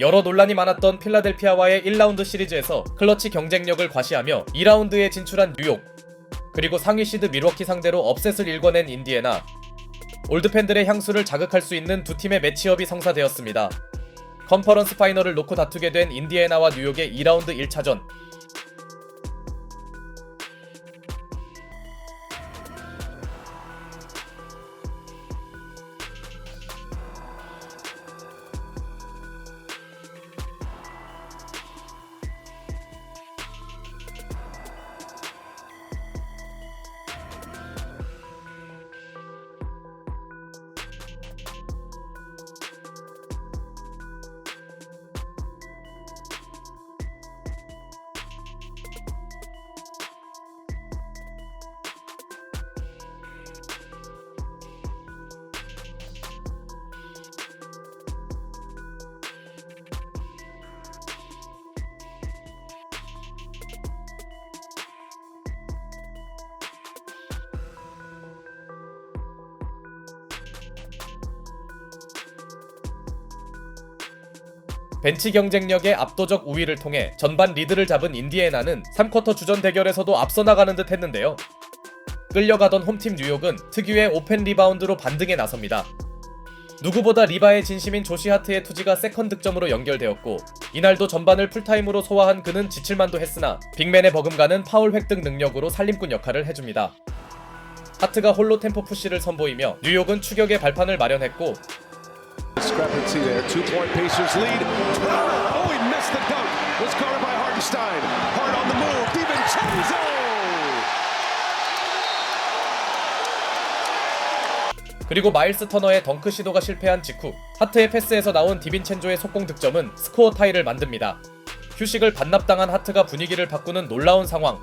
여러 논란이 많았던 필라델피아와의 1라운드 시리즈에서 클러치 경쟁력을 과시하며 2라운드에 진출한 뉴욕 그리고 상위 시드 밀워키 상대로 업셋을 일궈낸 인디애나 올드 팬들의 향수를 자극할 수 있는 두 팀의 매치업이 성사되었습니다. 컨퍼런스 파이널을 놓고 다투게 된 인디애나와 뉴욕의 2라운드 1차전 벤치 경쟁력의 압도적 우위를 통해 전반 리드를 잡은 인디애나는 3쿼터 주전 대결에서도 앞서 나가는 듯 했는데요. 끌려가던 홈팀 뉴욕은 특유의 오펜 리바운드로 반등에 나섭니다. 누구보다 리바의 진심인 조시 하트의 투지가 세컨 득점으로 연결되었고 이날도 전반을 풀타임으로 소화한 그는 지칠만도 했으나 빅맨의 버금가는 파울 획득 능력으로 살림꾼 역할을 해줍니다. 하트가 홀로 템포 푸시를 선보이며 뉴욕은 추격의 발판을 마련했고 Discrepancy there. Two point Pacers lead. Oh, he missed the dunk. Was guarded by Hartenstein. Hart on the move. DiVincenzo. 그리고 마일스 터너의 덩크 시도가 실패한 직후 하트의 패스에서 나온 디빈첸조의 속공 득점은 스코어 타이를 만듭니다. 휴식을 반납당한 하트가 분위기를 바꾸는 놀라운 상황.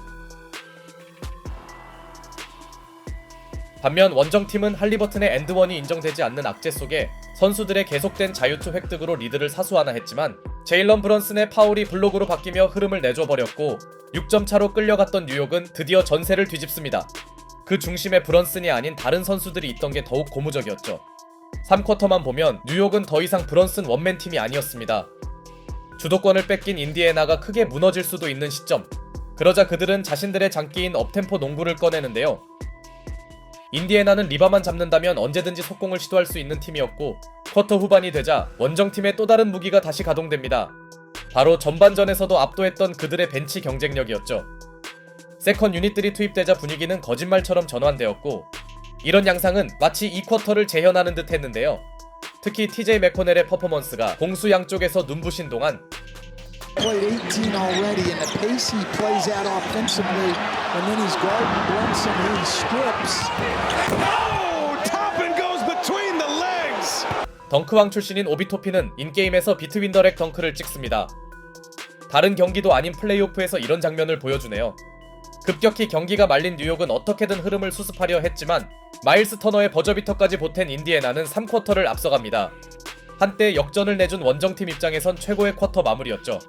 반면 원정팀은 할리버튼의 엔드원이 인정되지 않는 악재 속에 선수들의 계속된 자유투 획득으로 리드를 사수하나 했지만 제일런 브런슨의 파울이 블록으로 바뀌며 흐름을 내줘버렸고 6점 차로 끌려갔던 뉴욕은 드디어 전세를 뒤집습니다. 그 중심에 브런슨이 아닌 다른 선수들이 있던 게 더욱 고무적이었죠. 3쿼터만 보면 뉴욕은 더 이상 브런슨 원맨 팀이 아니었습니다. 주도권을 뺏긴 인디애나가 크게 무너질 수도 있는 시점. 그러자 그들은 자신들의 장기인 업템포 농구를 꺼내는데요. 인디애나는 리바만 잡는다면 언제든지 속공을 시도할 수 있는 팀이었고 쿼터 후반이 되자 원정팀의 또 다른 무기가 다시 가동됩니다. 바로 전반전에서도 압도했던 그들의 벤치 경쟁력이었죠. 세컨 유닛들이 투입되자 분위기는 거짓말처럼 전환되었고 이런 양상은 마치 이 쿼터를 재현하는 듯 했는데요. 특히 TJ 맥코넬의 퍼포먼스가 공수 양쪽에서 눈부신 동안 played 18 already, and the pace he plays out offensively, and then he's guarding Brunson, he strips. Oh, Toppin goes between the legs. 덩크왕 출신인 오비토피는 인게임에서 비트윈더렉 덩크를 찍습니다. 다른 경기도 아닌 플레이오프에서 이런 장면을 보여주네요. 급격히 경기가 말린 뉴욕은 어떻게든 흐름을 수습하려 했지만 마일스 터너의 버저비터까지 보탠 인디애나는 3쿼터를 앞서갑니다. 한때 역전을 내준 원정팀 입장에선 최고의 쿼터 마무리였죠.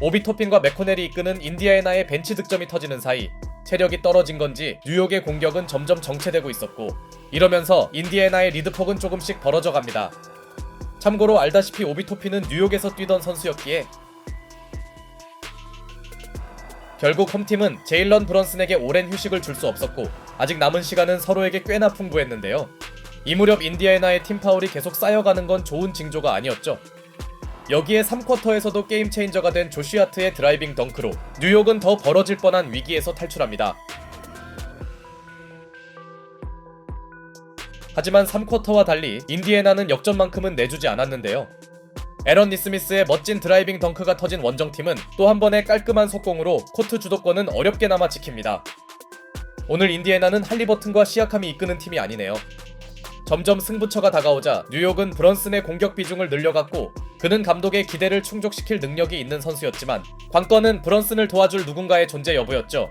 오비토핀과 맥코넬이 이끄는 인디애나의 벤치 득점이 터지는 사이 체력이 떨어진 건지 뉴욕의 공격은 점점 정체되고 있었고 이러면서 인디애나의 리드폭은 조금씩 벌어져 갑니다. 참고로 알다시피 오비토피는 뉴욕에서 뛰던 선수였기에 결국 홈팀은 제일런 브런슨에게 오랜 휴식을 줄 수 없었고 아직 남은 시간은 서로에게 꽤나 풍부했는데요. 이 무렵 인디애나의 팀 파울이 계속 쌓여가는 건 좋은 징조가 아니었죠. 여기에 3쿼터에서도 게임 체인저가 된 조시아트의 드라이빙 덩크로 뉴욕은 더 벌어질 뻔한 위기에서 탈출합니다. 하지만 3쿼터와 달리 인디애나는 역전만큼은 내주지 않았는데요. 에런 니스미스의 멋진 드라이빙 덩크가 터진 원정팀은 또 한 번의 깔끔한 속공으로 코트 주도권은 어렵게나마 지킵니다. 오늘 인디애나는 할리버튼과 시아캄이 이끄는 팀이 아니네요. 점점 승부처가 다가오자 뉴욕은 브런슨의 공격 비중을 늘려갔고 그는 감독의 기대를 충족시킬 능력이 있는 선수였지만 관건은 브런슨을 도와줄 누군가의 존재 여부였죠.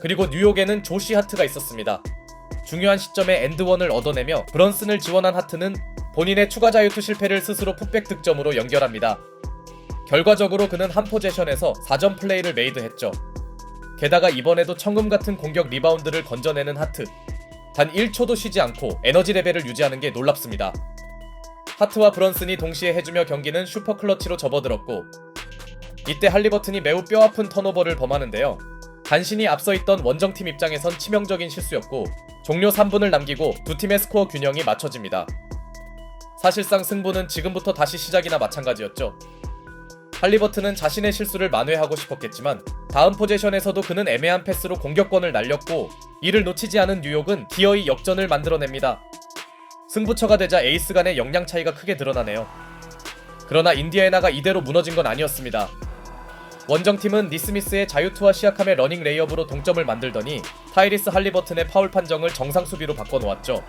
그리고 뉴욕에는 조시 하트가 있었습니다. 중요한 시점에 엔드원을 얻어내며 브런슨을 지원한 하트는 본인의 추가 자유투 실패를 스스로 풋백 득점으로 연결합니다. 결과적으로 그는 한 포제션에서 4점 플레이를 메이드했죠. 게다가 이번에도 청금 같은 공격 리바운드를 건져내는 하트. 단 1초도 쉬지 않고 에너지 레벨을 유지하는 게 놀랍습니다. 하트와 브런슨이 동시에 해주며 경기는 슈퍼 클러치로 접어들었고 이때 할리버튼이 매우 뼈아픈 턴오버를 범하는데요. 간신히 앞서 있던 원정팀 입장에선 치명적인 실수였고 종료 3분을 남기고 두 팀의 스코어 균형이 맞춰집니다. 사실상 승부는 지금부터 다시 시작이나 마찬가지였죠. 할리버튼은 자신의 실수를 만회하고 싶었겠지만 다음 포제션에서도 그는 애매한 패스로 공격권을 날렸고 이를 놓치지 않은 뉴욕은 기어이 역전을 만들어냅니다. 승부처가 되자 에이스 간의 역량 차이가 크게 드러나네요. 그러나 인디애나가 이대로 무너진 건 아니었습니다. 원정팀은 니스미스의 자유투와 시약함의 러닝 레이업으로 동점을 만들더니 타이리스 할리버튼의 파울 판정을 정상 수비로 바꿔놓았죠.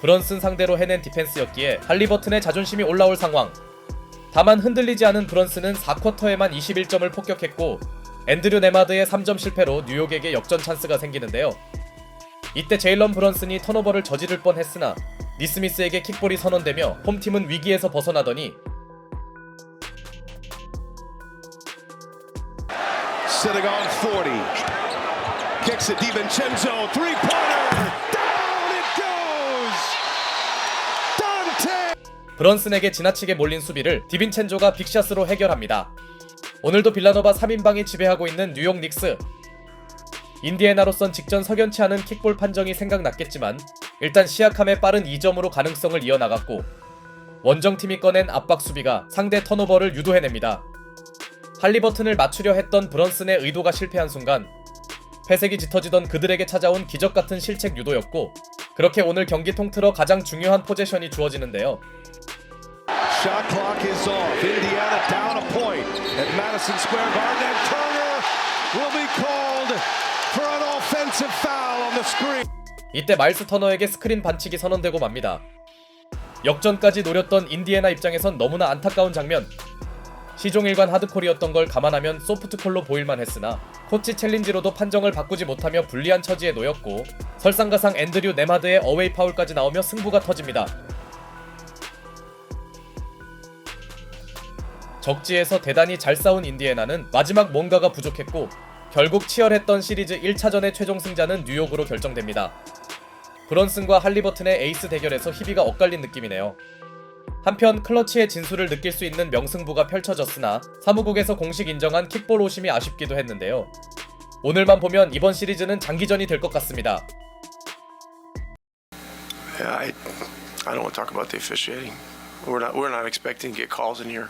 브런슨 상대로 해낸 디펜스였기에 할리버튼의 자존심이 올라올 상황. 다만 흔들리지 않은 브런슨은 4쿼터에만 21점을 폭격했고 앤드류 네마드의 3점 실패로 뉴욕에게 역전 찬스가 생기는데요. 이때 제일런 브런슨이 턴오버를 저지를 뻔했으나 니스미스에게 킥볼이 선언되며 홈팀은 위기에서 벗어나더니 Sitting on 40. Kicks it, DiVincenzo, three-pointer. 브런슨에게 지나치게 몰린 수비를 디빈첸조가 빅샷으로 해결합니다. 오늘도 빌라노바 3인방이 지배하고 있는 뉴욕 닉스. 인디애나로선 직전 석연치 않은 킥볼 판정이 생각났겠지만 일단 시약함의 빠른 2점으로 가능성을 이어나갔고 원정팀이 꺼낸 압박 수비가 상대 턴오버를 유도해냅니다. 할리버튼을 맞추려 했던 브런슨의 의도가 실패한 순간 회색이 짙어지던 그들에게 찾아온 기적 같은 실책 유도였고 그렇게 오늘 경기 통틀어 가장 중요한 포제션이 주어지는데요. 이때 마일스 터너에게 스크린 반칙이 선언되고 맙니다. 역전까지 노렸던 인디애나 입장에선 너무나 안타까운 장면. 시종일관 하드콜이었던 걸 감안하면 소프트콜로 보일만 했으나 코치 챌린지로도 판정을 바꾸지 못하며 불리한 처지에 놓였고 설상가상 앤드류 네마드의 어웨이 파울까지 나오며 승부가 터집니다. 적지에서 대단히 잘 싸운 인디애나는 마지막 뭔가가 부족했고 결국 치열했던 시리즈 1차전의 최종 승자는 뉴욕으로 결정됩니다. 브런슨과 할리버튼의 에이스 대결에서 희비가 엇갈린 느낌이네요. 한편 클러치의 진수를 느낄 수 있는 명승부가 펼쳐졌으나 사무국에서 공식 인정한 킥볼 오심이 아쉽기도 했는데요. 오늘만 보면 이번 시리즈는 장기전이 될 것 같습니다. Yeah, I, I don't want to talk about the officiating. We're not, we're not expecting to get calls in here.